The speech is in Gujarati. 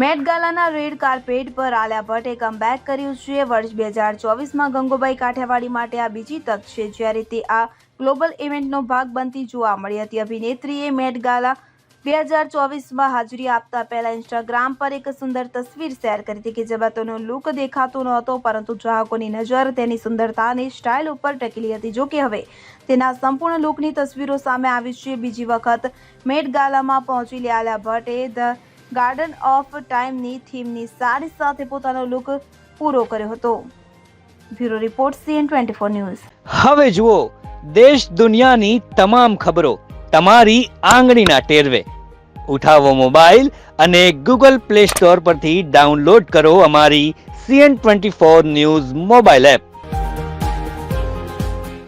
મેટ ગાલાના રેડ કાર્પેટ પર આલિયા ભટ્ટે કમબેક કર્યું છે. વર્ષ બે હજાર ચોવીસમાં ગંગોબાઈ કાઠિયાવાડી માટે આ બીજી તક છે. જ્યારે તે આ ગ્લોબલ ઇવેન્ટનો ભાગ બનતી જોવા મળી હતી. અભિનેત્રીએ મેટ ગાલા બે હજાર ચોવીસમાં હાજરી આપતા પહેલા ઇન્સ્ટાગ્રામ પર એક સુંદર તસવીર શેર કરી હતી કે જેમાં તેનો લુક દેખાતો નહોતો, પરંતુ ચાહકોની નજર તેની સુંદરતા અને સ્ટાઇલ ઉપર ટકેલી હતી. જો કે હવે તેના સંપૂર્ણ લુકની તસવીરો સામે આવી છે. બીજી વખત મેટ ગાલામાં પહોંચેલી આલિયા ભટ્ટે ધ ગાર્ડન ઓફ ટાઈમની થીમની સાડી સાથે પોતાનો લુક પૂરો કર્યો હતો. Bureau report CN twenty four news. હવે જુઓ, દેશ દુનિયાની તમામ ખબરો તમારી આંગળીના ટેરવે. ઉઠાવો મોબાઈલ અને ગૂગલ પ્લે સ્ટોર પરથી ડાઉનલોડ કરો અમારી CN twenty four news mobile app.